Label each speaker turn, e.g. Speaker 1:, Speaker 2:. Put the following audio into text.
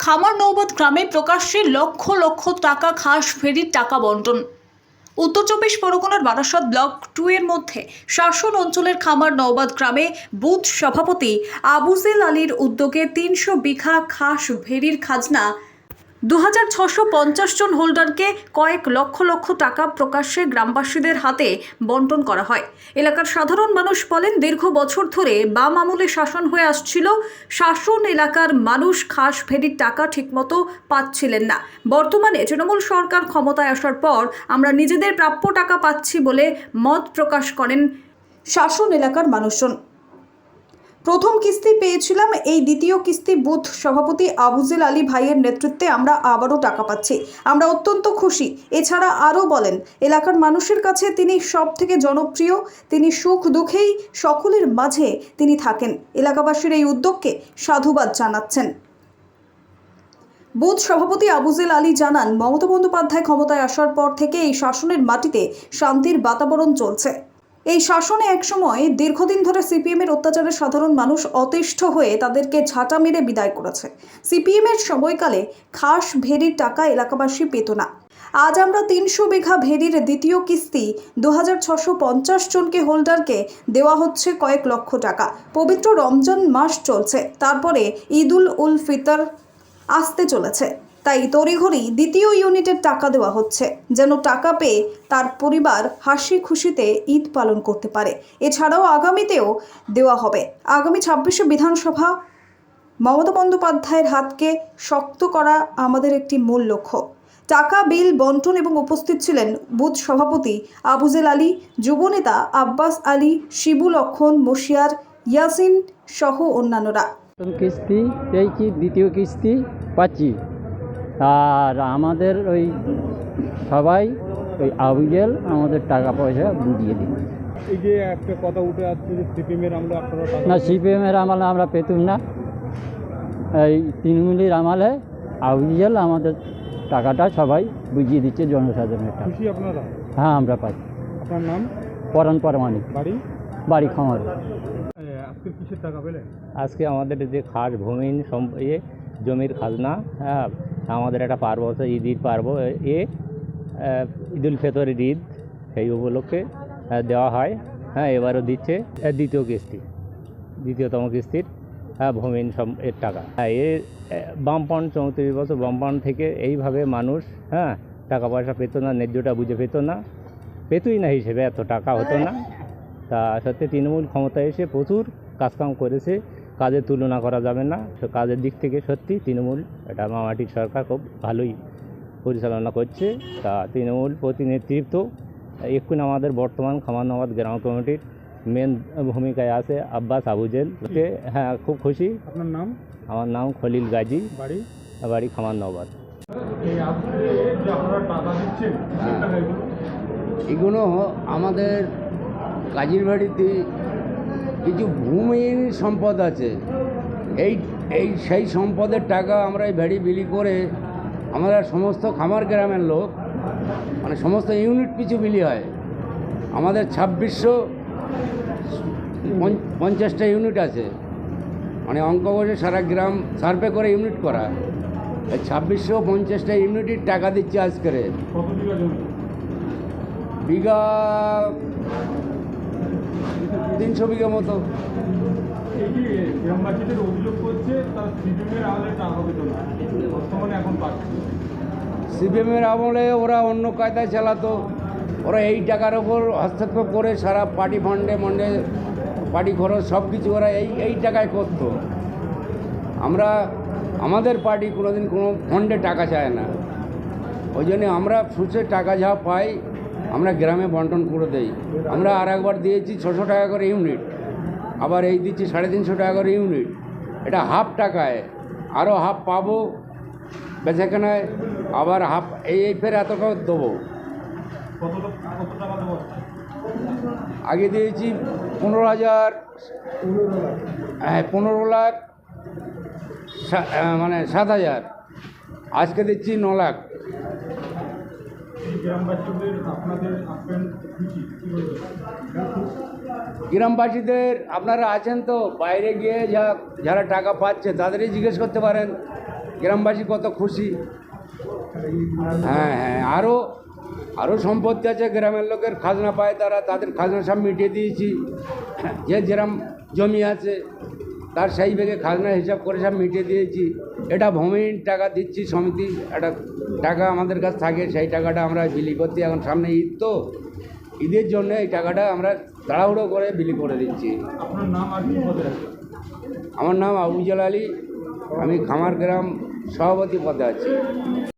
Speaker 1: খামার নৌবত গ্রামে প্রকাশ্যে লক্ষ লক্ষ টাকা খাস ফেরির টাকা বন্টন। উত্তর চব্বিশ পরগনার বারাসত ব্লক টু এর মধ্যে শাসন অঞ্চলের খামার নওবাদ গ্রামে বুথ সভাপতি আবুজেল আলীর উদ্যোগে তিনশো বিঘা খাস ভেরির খাজনা দু জন হোল্ডারকে কয়েক লক্ষ লক্ষ টাকা প্রকাশ্যে গ্রামবাসীদের হাতে বন্টন করা হয়। এলাকার সাধারণ মানুষ বলেন, দীর্ঘ বছর ধরে বাম আমলে শাসন হয়ে আসছিল। শাসন এলাকার মানুষ খাস ফেরির টাকা ঠিকমতো পাচ্ছিলেন না। বর্তমানে তৃণমূল সরকার ক্ষমতায় আসার পর আমরা নিজেদের প্রাপ্য টাকা পাচ্ছি বলে মত প্রকাশ করেন শাসন এলাকার মানুষজন। প্রথম কিস্তি পেয়েছিলাম, এই দ্বিতীয় কিস্তি বুথ সভাপতি আবুজেল আলী ভাইয়ের নেতৃত্বে আমরা আবারও টাকা পাচ্ছি। আমরা অত্যন্ত খুশি। এছাড়া আরও বলেন, এলাকার মানুষের কাছে তিনি সব থেকে জনপ্রিয়, তিনি সুখ দুঃখেই সকলের মাঝে তিনি থাকেন। এলাকাবাসীর এই উদ্যোগকে সাধুবাদ জানাচ্ছেন। বুথ সভাপতি আবুজেল আলী জানান, মমতা বন্দ্যোপাধ্যায় ক্ষমতায় আসার পর থেকে এই শাসনের মাটিতে শান্তির বাতাবরণ চলছে। এই শাসনে একসময় দীর্ঘদিন ধরে সিপিএমের অত্যাচারে সাধারণ মানুষ অতিষ্ঠ হয়ে তাদেরকে ঝাঁটা মেরে বিদায় করেছে। সিপিএমের সময়কালে খাস ভেরির টাকা এলাকাবাসী পেত না। আজ আমরা তিনশো বিঘা ভেরির দ্বিতীয় কিস্তি দু জনকে হোল্ডারকে দেওয়া হচ্ছে কয়েক লক্ষ টাকা। পবিত্র রমজান মাস চলছে। তারপরে ঈদুল উল ফিতর আসতে চলেছে। তাই তড়িঘড়ি দ্বিতীয় ইউনিটের টাকা দেওয়া হচ্ছে, যেন টাকা পেয়ে তার পরিবার হাসি খুশিতে ঈদ পালন করতে পারে। এছাড়াও আগামীতেও দেওয়া হবে। আগামী ছাব্বিশে বিধানসভা, মমতা বন্দ্যোপাধ্যায়ের হাতকে শক্ত করা আমাদের একটি মূল লক্ষ্য। টাকা, বিল, বন্টন এবং উপস্থিত ছিলেন বুথ সভাপতি আবুজেল আলী যুবনেতা আব্বাস আলী, শিবু লক্ষণ, মশিয়ার ইয়াসিন সহ অন্যান্যরা।
Speaker 2: কিস্তি দ্বিতীয় কিস্তি পাচ্ছি আর আমাদের ওই সবাই ওই আবুজেল আমাদের টাকা পয়সা বুঝিয়ে দিন
Speaker 3: এই যে একটা কথা উঠে আসছে যে সিপিএমের আমলে আপনারা
Speaker 2: না সিপিএমের আমলে আমরা পেতুম না। এই তৃণমূলের আমলে আবুজেল আমাদের টাকাটা সবাই বুঝিয়ে দিচ্ছে জনসাধারণের টাকা।
Speaker 3: খুশি আপনারা?
Speaker 2: হ্যাঁ আমরা পাই।
Speaker 3: আপনার নাম?
Speaker 2: পরাণ পরমাণিক।
Speaker 3: বাড়ি?
Speaker 2: বাড়ি খামার।
Speaker 3: আজকে
Speaker 4: আমাদের যে খাস ভূমিহীন সম- ইয়ে জমির খাজনা হ্যাঁ আমাদের একটা পার্ব আছে ঈদের পার্ব এ ঈদুল ফিতরের ঈদ সেই উপলক্ষে দেওয়া হয় হ্যাঁ এবারও দিচ্ছে দ্বিতীয় কিস্তি দ্বিতীয়তম কিস্তির হ্যাঁ ভূমিহীন সম এর টাকা। হ্যাঁ এ বামপন চৌত্রিশ বছর বামপন থেকে এইভাবে মানুষ হ্যাঁ টাকা পয়সা পেতো না ন্যায্যটা বুঝে পেতো না পেতই না হিসেবে এত টাকা হতো না। তা সত্যি তৃণমূল ক্ষমতায় এসে প্রচুর কাজকাম করেছে কাজের তুলনা করা যাবে না। কাজের দিক থেকে সত্যি তৃণমূল এটা মামাটির সরকার খুব ভালোই পরিচালনা করছে। তা তৃণমূল প্রতি নেতৃত্ব এক্ষুনি আমাদের বর্তমান খামারনাবাদ গ্রাম কমিটির মেন ভূমিকায় আছে আব্বাস আবুজেল। হ্যাঁ খুব খুশি।
Speaker 3: আপনার নাম?
Speaker 4: আমার নাম খলিল গাজী।
Speaker 3: বাড়ি?
Speaker 4: বাড়ি
Speaker 3: এগুলো?
Speaker 5: এগুলো আমাদের কাজীর বাড়িতে কিছু ভূমিহীন সম্পদ আছে এই এই সেই সম্পদের টাকা আমরা এই ভেড়ি বিলি করে আমরা সমস্ত খামার গ্রামের লোক মানে সমস্ত ইউনিট পিছু বিলি হয়। আমাদের ছাব্বিশশো পঞ্চ- পঞ্চাশটা ইউনিট আছে। মানে অঙ্ক বসে সারা গ্রাম সার্ভে করে ইউনিট করা। এই ছাব্বিশশো পঞ্চাশটা ইউনিটের টাকা দিচ্ছে আজকের।
Speaker 3: বিঘা
Speaker 5: তিনশো বিঘা মতো।
Speaker 3: গ্রামবাসীদের অভিযোগ করছে তারা সিপিএমের আমলে টাকা পেত না। বর্তমানে এখন পাচ্ছে
Speaker 5: সিপিএমের আমলে ওরা অন্য কায়দায় চালাতো। ওরা এই টাকার ওপর হস্তক্ষেপ করে সারা পার্টি ফান্ডে মন্ডে পার্টি খরচ সব কিছু ওরা এই এই টাকায় করতো। আমরা আমাদের পার্টি কোনোদিন কোনো ফান্ডে টাকা চায় না। ওই জন্যে আমরা সুচে টাকা যা পাই আমরা গ্রামে বন্টন করে দেই। আমরা আর একবার দিয়েছি ছশো টাকা করে ইউনিট। আবার এই দিচ্ছি সাড়ে তিনশো টাকা করে ইউনিট। এটা হাফ টাকায়। আরও হাফ পাবো বেচাকেনায়। আবার হাফ এই এই ফের এত দেবো। আগে দিয়েছি পনেরো হাজার হ্যাঁ পনেরো লাখ মানে সাত হাজার। আজকে দিচ্ছি ন লাখ।
Speaker 3: গ্রামবাসীদের আপনারা
Speaker 5: আছেন তো, বাইরে গিয়ে যা, যারা টাকা পাচ্ছে তাদেরই জিজ্ঞেস করতে পারেন, গ্রামবাসী কত খুশি। হ্যাঁ হ্যাঁ আরও আরও সম্পত্তি আছে, গ্রামের লোকের খাজনা পায় তারা, তাদের খাজনা সব মিটিয়ে দিয়েছি। যে যেরম জমি আছে, তার সেই ভেগে খাজনা হিসাব করে সব মিটিয়ে দিয়েছি। এটা ভূমিহীন টাকা দিচ্ছি সমিতি, একটা টাকা আমাদের কাছে থাকে সেই টাকাটা আমরা বিলি করতে এখন সামনে ঈদ তো ঈদের জন্য এই টাকাটা আমরা তাড়াহুড়ো করে বিলি করে দিচ্ছি।
Speaker 3: আপনার নাম আর
Speaker 5: আমার নাম আবুজাল আলী। আমি খামার গ্রাম সভাপতি পদে আছি।